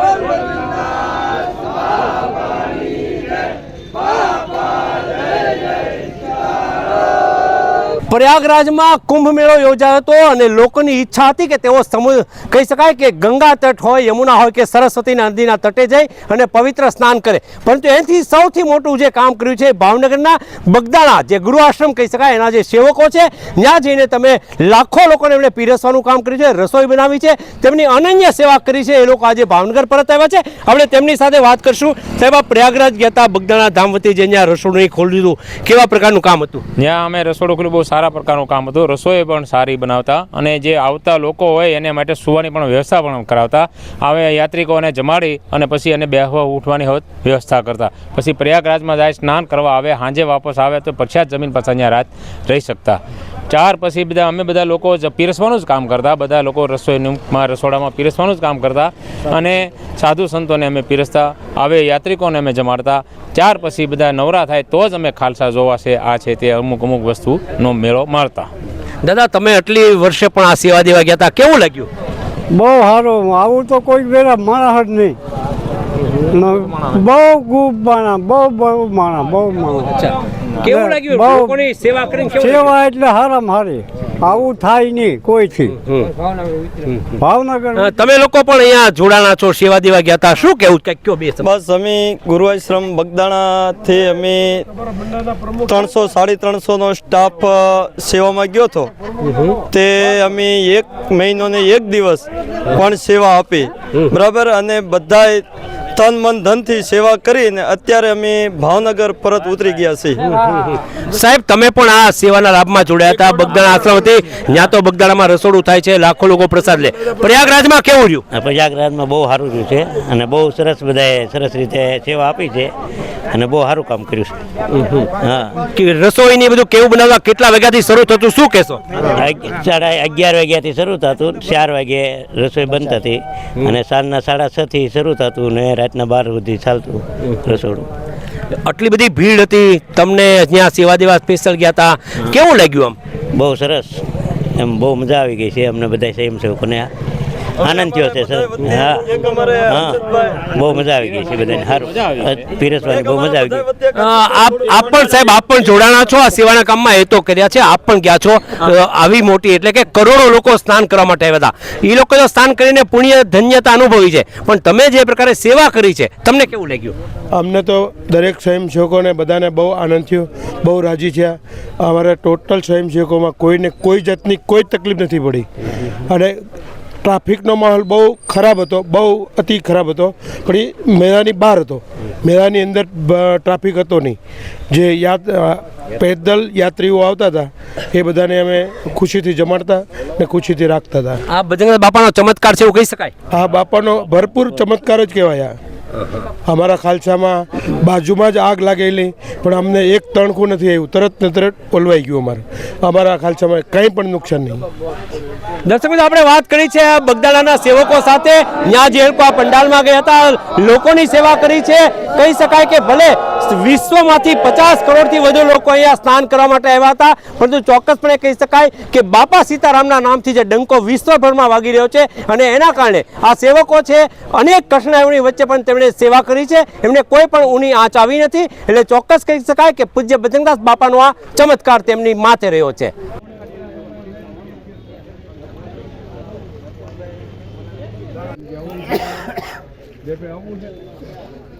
Vamos, પ્રયાગરાજમાં Kumbh મેળો યોજાયો હતો અને લોકોની ઈચ્છા હતી કે તેઓ સમુદ્ર કહી શકાય કે ગંગા તટ હોય, યમુના હોય કે સરસ્વતી નદીના તટે જઈ અને પવિત્ર સ્નાન કરે. પરંતુ એથી સૌથી મોટું જે કામ કર્યું છે ભાવનગરના બગદાણા, જે ગૃહ આશ્રમ કહી શકાય, એના જે સેવકો છે, ત્યાં જઈને તમે લાખો લોકોને એમણે પીરસવાનું કામ કર્યું છે, રસોઈ બનાવી છે, તેમની અનન્ય સેવા કરી છે, એ લોકો આજે ભાવનગર પરત આવ્યા છે. આપણે તેમની સાથે વાત કરશું. સાહેબ પ્રયાગરાજ ગયા હતા બગદાણા ધામ વતી જે ત્યાં રસોડું ખોલ્યું હતું કેવા પ્રકારનું કામ હતું? ત્યાં અમે રસોડું ખોલ્યું બહુ સારા પ્રકારનું કામ હતું. રસોઈ પણ સારી બનાવતા અને જે આવતા લોકો હોય એને માટે સુવાની પણ વ્યવસ્થા પણ કરાવતા. આવે યાત્રિકોને જમાડી અને પછી એને બેહવા ઉઠવાની હોત વ્યવસ્થા કરતા. પછી પ્રયાગરાજમાં જાય, સ્નાન કરવા આવે સાંજે વાપસ આવે તો પ્રખ્યાત જમીન પાછા અહીંયા રાત રહી શકતા. ચાર પછી બધા અમે બધા લોકો પીરસવાનું જ કામ કરતા. બધા લોકો રસોઈમાં રસોડામાં પીરસવાનું જ કામ કરતા. અને સાધુ સંતોને અમે પીરસતા. આવે યાત્રિકોને અમે જમાડતા. ચાર પછી બધા નવરા થાય તો જ અમે ખાલસા જોવા છે આ છે તે અમુક અમુક વસ્તુનો મેળો મારતા દાદા તમે આટલી વર્ષે પણ આ સેવા દેવા ગયા હતા. કેવું લાગ્યું? બહુ સારું. આવું તો કોઈ વેરા મારા જ નહીં. બહુ ખૂબ માણા બહુ બહુ માણા બહુ માણસ. કેવું લાગ્યું? લોકોની સેવા કરીને કેવું સેવા એટલે હારામાં હારી. આવું થાય નહીં કોઈથી. ભાવનગર? તમે લોકો પણ અહીંયા જોડાણા છો સેવા દેવા ગયા હતા. શું કેવું કંઈક કયો બે બસ અમે ગુરુઆશ્રમ બગદાણાથી અમે ત્રણસો સાડી ત્રણસો નો સ્ટાફ સેવામાં ગયો હતો. તે અમે એક મહિનો ને એક દિવસ પણ સેવા આપી. બરાબર? અને બધાએ તન મન ધનથી સેવા કરીને અત્યારે અમે ભાવનગર પરત ઉતરી ગયા છીએ. સાહેબ તમે પણ આ સેવાના લાભમાં જોડાયા હતા. બગદાણા આશ્રમ હતી. ત્યાં તો બગદાણામાં રસોડું થાય છે. લાખો લોકો પ્રસાદ લે. પ્રયાગરાજમાં કેવું રહ્યું? પ્રયાગરાજમાં બહુ સારું રહ્યું છે અને બહુ સરસ બધાએ સરસ રીતે સેવા આપી છે અને બહુ સારું કામ કર્યું છે. હા. કે રસોઈની બધું કેવું બનાવવા? કેટલા વાગ્યાથી શરૂ થતું? શું કહેશો? સાડા અગિયાર વાગ્યાથી શરૂ થતું. ચાર વાગે રસોઈ બંધ થતી. અને સાંજના સાડા છ થી શરૂ થતું ને રાતના બાર સુધી ચાલતું રસોડું. આટલી બધી ભીડ હતી તમને ત્યાં સેવા દેવા સ્પેશિયલ ગયા હતા કેવું લાગ્યું આમ? બહુ સરસ. એમ બહુ મજા આવી ગઈ છે અમને બધા સ્વયંસેવકોને આનંદ થયો છે સર. હા. હા. બહુ મજા આવી ગઈ છે બધાને. સારું પીરસવાની બહુ મજા આવી ગઈ. આપ આપ પણ સાહેબ આપ પણ જોડાણા છો. આ સેવાના કામમાં એ તો કર્યા છે. આપ પણ ગયા છો. આવી મોટી એટલે કે કરોડો લોકો સ્નાન કરવા માટે આવ્યા હતા. એ લોકો તો સ્નાન કરીને પુણ્ય ધન્યતા અનુભવી છે. પણ તમે જે પ્રકારે સેવા કરી છે તમને કેવું લાગ્યું? અમને તો દરેક સ્વયંસેવકોને બધાને બહુ આનંદ થયો બહુ રાજી થયા. અમારા ટોટલ સ્વયંસેવકોમાં કોઈને કોઈ જાતની કોઈ તકલીફ નથી પડી. અને ટ્રાફિકનો માહોલ બહુ ખરાબ હતો બહુ અતિ ખરાબ હતો. પણ એ મેળાની બહાર હતો. મેળાની અંદર ટ્રાફિક હતો નહીં. જે યાદ પેદલ યાત્રીઓ આવતા હતા એ બધાને અમે ખુશીથી જમાડતા ને ખુશીથી રાખતા હતા. આ બજરંગ બાપાનો ચમત્કાર છે એવું કહી શકાય? આ બાપાનો ભરપૂર ચમત્કાર જ કહેવાય આ. અમારા ખાલસામાં બાજુમાં જ આગ લાગેલી, પણ અમને એક તણખું નથી આવ્યું. તરત ને તરત ઓલવાઈ ગયું અમારે. અમારા ખાલસામાં કંઈ પણ નુકસાન નહીં. દર્શક મિત્રો, આપણે વાત કરી છે આ બગદાણાના સેવકો સાથે. ત્યાં જે લોકો આ પંડાલમાં ગયા હતા, લોકોની સેવા કરી છે. કહી શકાય કે ભલે વિશ્વમાંથી પચાસ કરોડથી વધુ લોકો અહીંયા સ્નાન કરવા માટે આવ્યા હતા. પરંતુ ચોક્કસપણે કહી શકાય કે બાપા સીતારામના નામથી જે ડંકો વિશ્વભરમાં વાગી રહ્યો છે અને એના કારણે આ સેવકો છે, અનેક કઠણાઈઓની વચ્ચે પણ તેમણે સેવા કરી છે. એમને કોઈ પણ ઊની આંચ આવી નથી. એટલે ચોક્કસ કહી શકાય કે પૂજ્ય બજરંગદાસ બાપાનો આ ચમત્કાર તેમની માથે રહ્યો છે.